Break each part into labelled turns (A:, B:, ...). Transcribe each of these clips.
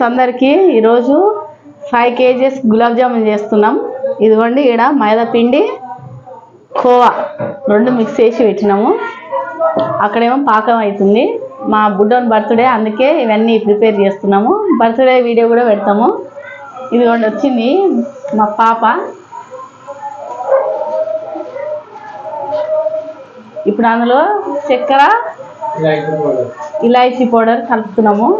A: Friends అందరికీ ఈరోజు five kgs gulab jamun చేస్తున్నాం. ఇదిగోండి ఈడ మైదా పిండి కోవా రెండు మిక్స్ చేసి పెట్టినాము. అక్కడేమో పాకం అవుతుంది మా బుడ్డోని బర్త్డే అందుకే ఇవన్నీ ప్రిపేర్ చేస్తున్నాము. బర్త్డే వీడియో కూడా పెడతాము. ఇదిగోండి వచ్చింది మా పాప. ఇప్పుడు అందులో చక్కెర ఇలాచీ పౌడర్ కలుపుతున్నాము.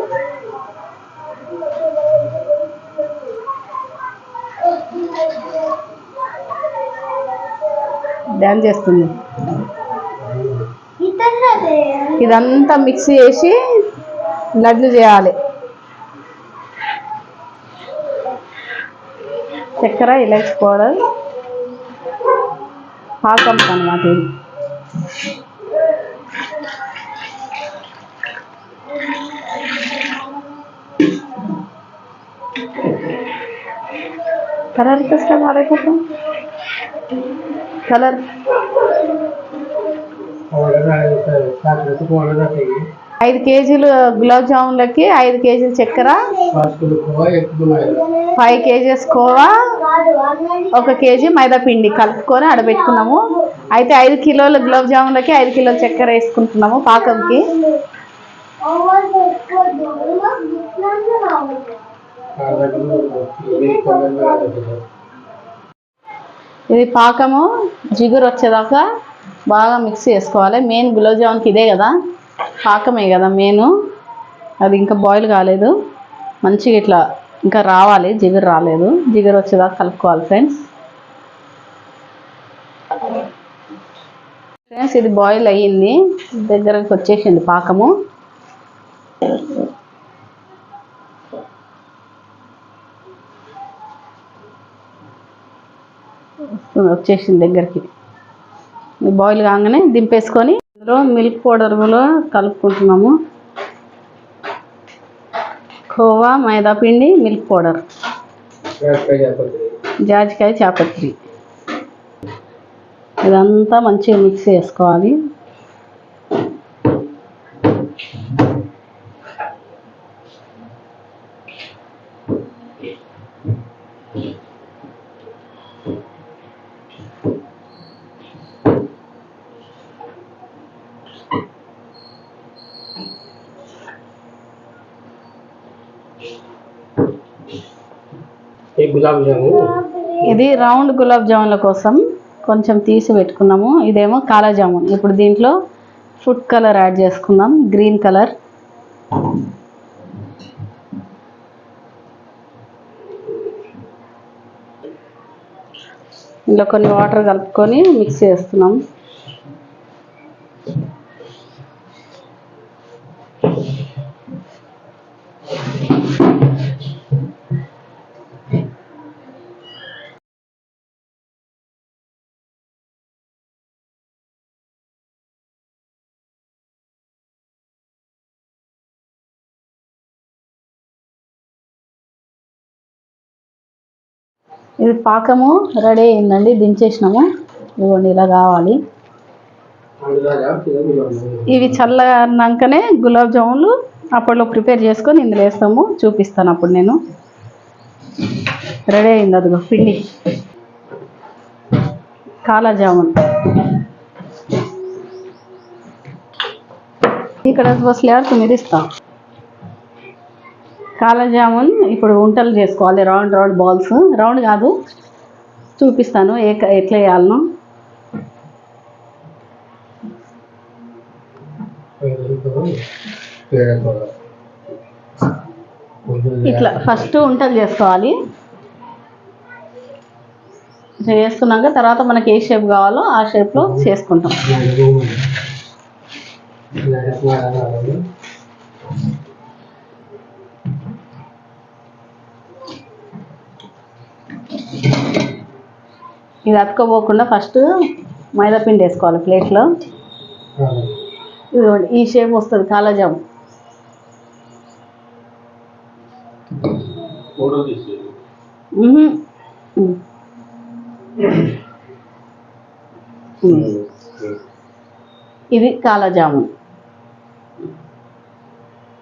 A: డ్యాన్స్ చేస్తుంది. ఇదంతా మిక్స్ చేసి లడ్లు చేయాలి. చక్కెర ఇలాచి పౌడర్ పాకం అన్నమాట ఇది కలర్ ఇస్తా మారైపోతాం కలర్. ఐదు కేజీలు గులాబ్ జామున్లకి ఐదు కేజీలు చక్కెర. ఫైవ్ కేజీస్ కోవా ఒక కేజీ మైదా పిండి కలుపుకొని ఆడబెట్టుకున్నాము. అయితే ఐదు కిలోల గులాబ్ జామున్లకి ఐదు కిలోల చక్కెర వేసుకుంటున్నాము పాకంకి. ఇది పాకము జిగురు వచ్చేదాకా బాగా మిక్స్ చేసుకోవాలి. మెయిన్ గులాబ్ జామున్కి ఇదే కదా. పాకమే కదా మెయిన్. అది ఇంకా బాయిల్ కాలేదు. మంచిగా ఇట్లా ఇంకా రావాలి. జిగురు రాలేదు. జిగురు వచ్చేదాకా కలుపుకోవాలి ఫ్రెండ్స్. ఫ్రెండ్స్ ఇది బాయిల్ అయ్యింది. దగ్గరకు వచ్చేసింది పాకము. వచ్చేసింది దగ్గరికి. బాయిల్ కాగానే దింపేసుకొని ఇందులో మిల్క్ పౌడర్ కూడా కలుపుకుంటున్నాము. కోవా మైదా పిండి మిల్క్ పౌడర్ జాజికాయ చాపత్రి ఇదంతా మంచిగా మిక్స్ చేసుకోవాలి.
B: గులాబ్ జాము.
A: ఇది రౌండ్ గులాబ్ జామున్ల కోసం కొంచెం తీసి పెట్టుకున్నాము. ఇదేమో కాలా జామున్ ఇప్పుడు దీంట్లో ఫుడ్ కలర్ యాడ్ చేసుకుందాం. Green colour. ఇందులో కొన్ని వాటర్ కలుపుకొని మిక్స్ చేస్తున్నాం. ఇది పాకము రెడీ అయిందండి దించేసినాము. ఇవ్వండి ఇలా కావాలి.
B: ఇవి చల్లగా అన్నాకనే
A: ఇవి గులాబ్ జామున్లు అప్పట్లో ప్రిపేర్ చేసుకొని ఇందులో వేస్తాము చూపిస్తాను అప్పుడు నేను. రెడీ అయింది అదిగో పిండి. కాలా జామున్ ఇక్కడ బస్సులు మీరు ఇస్తాం. కాలా జామున్ ఇప్పుడు వంటలు చేసుకోవాలి. Round round balls. రౌండ్ కాదు. చూపిస్తాను ఏ ఎట్లా వేయాలనో. ఇట్లా ఫస్ట్ వంటలు చేసుకోవాలి. చేసుకున్నాక తర్వాత మనకి ఏ షేప్ కావాలో ఆ షేప్లో చేసుకుంటాం. ఇది అతుక్కోపోకుండా ఫస్ట్ మైదా పిండి వేసుకోవాలి ప్లేట్లో. ఇదిగోండి ఈ షేప్ వస్తుంది కాలాజామ్. ఇది కాలాజామున్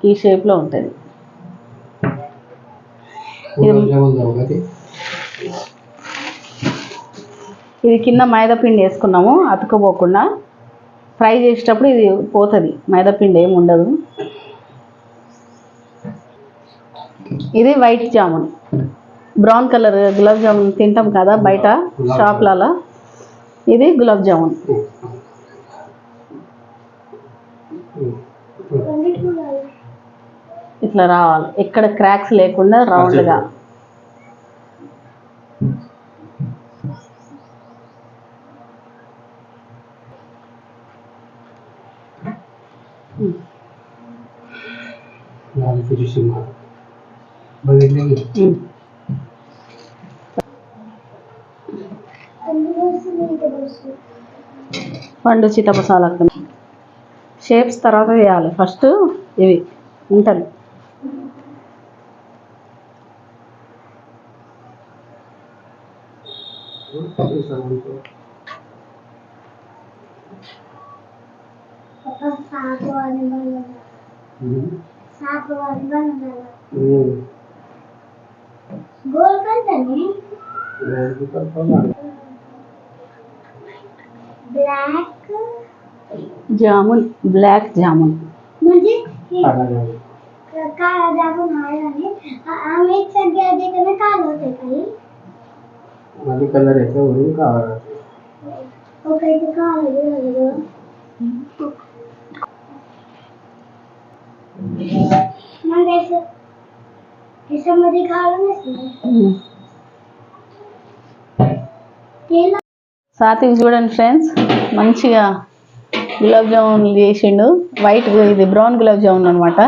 A: ఈ షేప్లో ఉంటుంది. ఇది కింద మైదా పిండి వేసుకున్నాము అతుకుపోకుండా ఫ్రై చేసేటప్పుడు ఇది పోతుంది మైదా పిండి ఏమి ఉండదు. ఇది white jamun. Brown colour gulab jamun తింటాం కదా బయట షాప్లలో. ఇది గులాబ్ జామున్. ఇట్లా రావాలి. ఎక్కడ క్రాక్స్ లేకుండా రౌండ్గా పండు సీతపసాలకు షేప్స్ తర్వాత వేయాలి. ఫస్ట్ ఇవి ఉంటాను Thank. हम्म। हम्म।
C: गोल कर तो
A: ब्लैक। जामुन ब्लैक
C: जामुन। मुझे काला जामुन। आया है। हम एक संख्या देखने काल होते कहीं
B: वाले कलर है क्या वो काला
C: ओके तो काला है ह्याच्यामध्ये घालून असलं तेल
A: సాత్విక్ చూడండి ఫ్రెండ్స్ మంచిగా గులాబ్ జామున్ చేసిండు వైట్ ఇది బ్రౌన్ గులాబ్ జామున్ అనమాట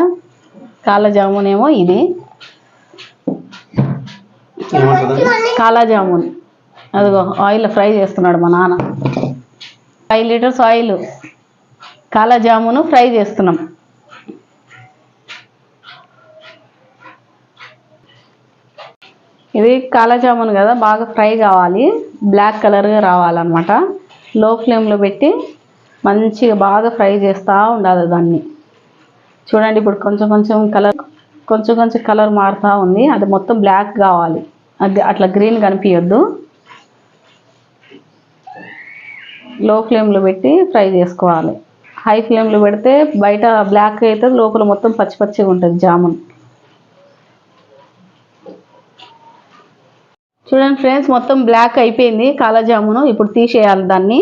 A: కాలా జామున్ ఏమో ఇది కాలా జామున్ అదిగో ఆయిల్ ఫ్రై చేస్తున్నాడు మా నాన్న ఫైవ్ లీటర్స్ ఆయిల్ కాలా జామును ఫ్రై చేస్తున్నాం ఇది కాలా జామున్ కదా బాగా ఫ్రై కావాలి. బ్లాక్ కలర్గా రావాలన్నమాట. లో ఫ్లేమ్లో పెట్టి మంచిగా బాగా ఫ్రై చేస్తూ ఉండాలి దాన్ని. చూడండి ఇప్పుడు కొంచెం కొంచెం కలర్ కొంచెం కొంచెం కలర్ మారుతూ ఉంది. అది మొత్తం బ్లాక్ కావాలి. అది అట్లా గ్రీన్ కనిపించద్దు లో ఫ్లేమ్లో పెట్టి ఫ్రై చేసుకోవాలి. హై ఫ్లేమ్లో పెడితే బయట బ్లాక్ అయితే లోపల మొత్తం పచ్చి పచ్చిగా ఉంటుంది జామున్. చూడండి ఫ్రెండ్స్ మొత్తం బ్లాక్ అయిపోయింది. కాలా జామును ఇప్పుడు తీసేయాలి దాన్ని.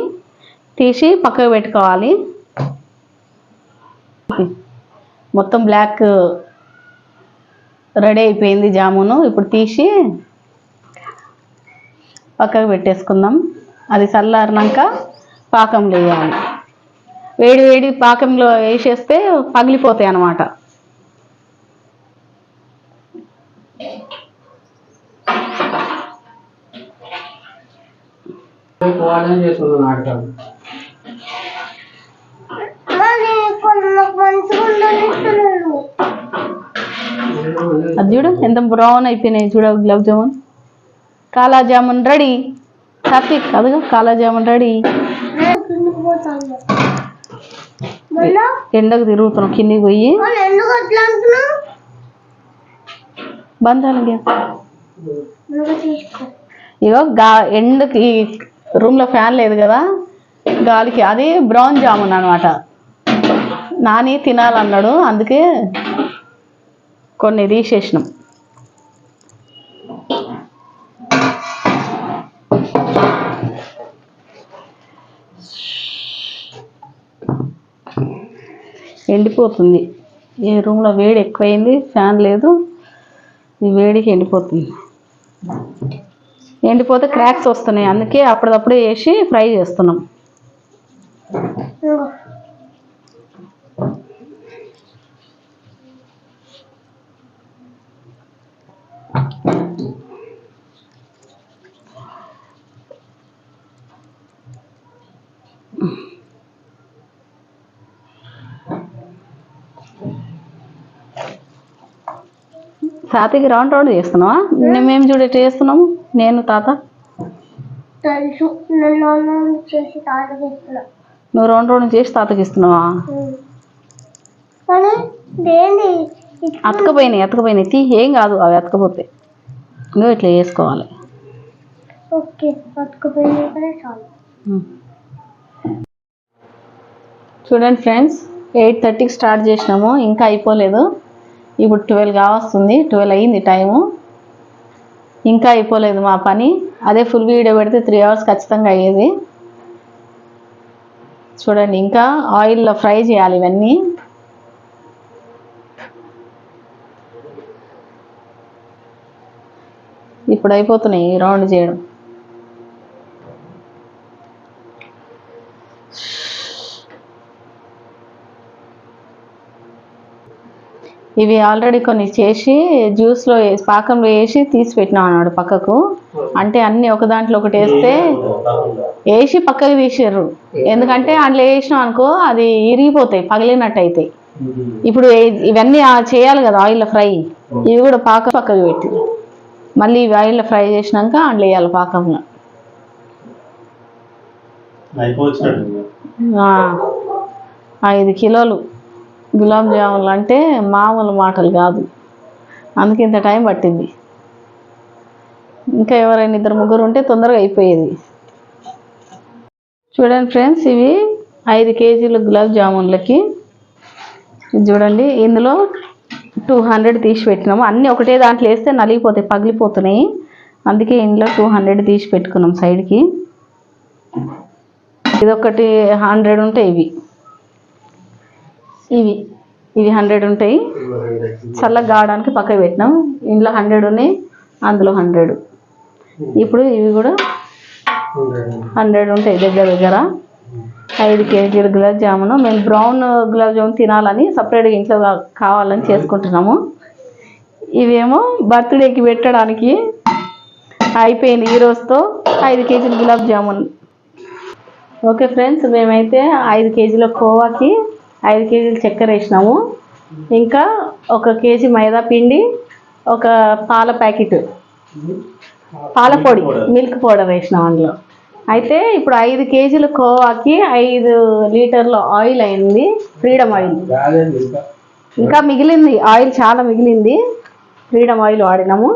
A: తీసి పక్కకు పెట్టుకోవాలి. మొత్తం బ్లాక్ రెడీ అయిపోయింది జామును. ఇప్పుడు తీసి పక్కకు పెట్టేసుకుందాం. అది చల్లారినాక పాకంలో వేయాలి. వేడి వేడి పాకంలో వేసేస్తే పగిలిపోతాయి అన్నమాట.
B: చేస్తున్నాను నాటకాలు
A: అది చూడు ఎంత బ్రౌన్ అయిపోయినాయి చూడ గులాబ్ జామున్. కాలా జామున్ రెడీ. సాత్విక్ అదిగో కాలా జామున్ రెడీ. ఎండకు తిరుగుతున్నాం కిందికి పోయి. బంధాలు ఇగో గా ఎండకి రూమ్లో ఫ్యాన్ లేదు కదా గాలికి అది బ్రౌన్ జామున్ అనమాట నాని తినాలన్నాడు అందుకే కొన్ని తీసేసినాం. ఎండిపోతుంది. ఈ రూమ్లో వేడి ఎక్కువైంది ఫ్యాన్ లేదు ఈ వేడికి ఎండిపోతుంది. ఎండిపోతే క్రాక్స్ వస్తున్నాయి. అందుకే అప్పటికప్పుడే వేసి ఫ్రై చేస్తున్నాం. తాతకి రౌండ్ రౌండ్ చేస్తున్నావా? మేము చూడ చేస్తున్నాము? నేను తాత?
C: తెలుసు. చేసి
A: నువ్వు రౌండ్ రౌండ్ చేసి తాతకి ఇస్తున్నావా? అతకపోయినాయి అతకపోయినాయి తీ ఏం కాదు అవి అతకపోతే ఇంకా ఇట్లా వేసుకోవాలి
C: ఓకే చాలు.
A: చూడండి ఫ్రెండ్స్ ఎయిట్ థర్టీకి స్టార్ట్ చేసినాము. ఇంకా అయిపోలేదు. ఇప్పుడు ట్వెల్వ్ కావస్తుంది. ట్వెల్వ్ అయ్యింది టైము. ఇంకా అయిపోలేదు మా పని. అదే ఫుల్ వీడియో పెడితే త్రీ అవర్స్ ఖచ్చితంగా అయ్యేది. చూడండి ఇంకా ఆయిల్లో ఫ్రై చేయాలి ఇవన్నీ. ఇప్పుడు అయిపోతున్నాయి రౌండ్ చేయడం. ఇవి ఆల్రెడీ కొన్ని చేసి జ్యూస్లో వేసి పాకంలో వేసి తీసి పెట్టినాం అన్నాడు పక్కకు. అంటే అన్ని ఒక దాంట్లో ఒకటి వేస్తే వేసి పక్కకు తీసారు ఎందుకంటే అందులో వేసినాం అనుకో అది ఇరిగిపోతాయి పగిలినట్టు అవుతాయి ఇప్పుడు ఇవన్నీ చేయాలి కదా ఆయిల్లో ఫ్రై. ఇవి కూడా పాకం పక్కకు పెట్టి. మళ్ళీ ఇవి ఆయిల్లో ఫ్రై చేసినాక అందులో వేయాలి పాకంలో. ఐదు కిలోలు. గులాబ్ జాములు అంటే మామూలు మాటలు కాదు. అందుకే ఇంత టైం పట్టింది. ఇంకా ఎవరైనా ఇద్దరు ముగ్గురు ఉంటే తొందరగా అయిపోయేది. చూడండి ఫ్రెండ్స్ ఇవి ఐదు కేజీలు గులాబ్ జామున్లకి. ఇది చూడండి ఇందులో టూ హండ్రెడ్ తీసి పెట్టినాము. అన్నీ ఒకటే దాంట్లో వేస్తే నలిగిపోతాయి పగిలిపోతున్నాయి. అందుకే ఇందులో టూ హండ్రెడ్ తీసి పెట్టుకున్నాం సైడ్కి. ఇదొకటి హండ్రెడ్ ఉంటాయి ఇవి. ఇవి. ఇవి హండ్రెడ్ ఉంటాయి. చల్లగా కావడానికి పక్కకు పెట్టినాం. ఇందులో హండ్రెడ్ ఉన్నాయి అందులో హండ్రెడ్ ఇప్పుడు ఇవి కూడా హండ్రెడ్ ఉంటాయి దగ్గర దగ్గర. ఐదు కేజీల గులాబ్ జామును. మేము బ్రౌన్ గులాబ్ జామున్ తినాలని సపరేట్గా ఇంట్లో కావాలని చేసుకుంటున్నాము. ఇవేమో బర్త్డేకి పెట్టడానికి అయిపోయింది ఈ రోజుతో ఐదు కేజీల గులాబ్ జామున్. ఓకే ఫ్రెండ్స్ మేమైతే ఐదు కేజీల కోవాకి ఐదు కేజీల చక్కెర వేసినాము. ఇంకా ఒక కేజీ మైదా పిండి ఒక పాల ప్యాకెట్ పాల పొడి మిల్క్ పౌడర్ వేసినాం అందులో. అయితే ఇప్పుడు ఐదు కేజీల కోవాకి ఐదు లీటర్ల ఆయిల్ అయింది ఫ్రీడమ్ ఆయిల్. ఇంకా. మిగిలింది ఆయిల్ చాలా మిగిలింది ఫ్రీడమ్ ఆయిల్ వాడినాము.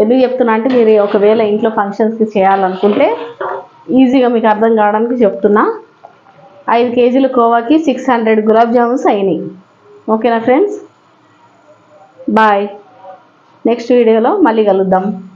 A: ఎందుకు చెప్తున్నా అంటే మీరు ఒకవేళ ఇంట్లో ఫంక్షన్స్కి చేయాలనుకుంటే ఈజీగా మీకు అర్థం కావడానికి చెప్తున్నా. ఐదు కేజీలు కోవాకి సిక్స్ హండ్రెడ్ గులాబ్ జామున్స్ అయినాయి. ఓకేనా ఫ్రెండ్స్? బాయ్. నెక్స్ట్ వీడియోలో మళ్ళీ కలుద్దాం.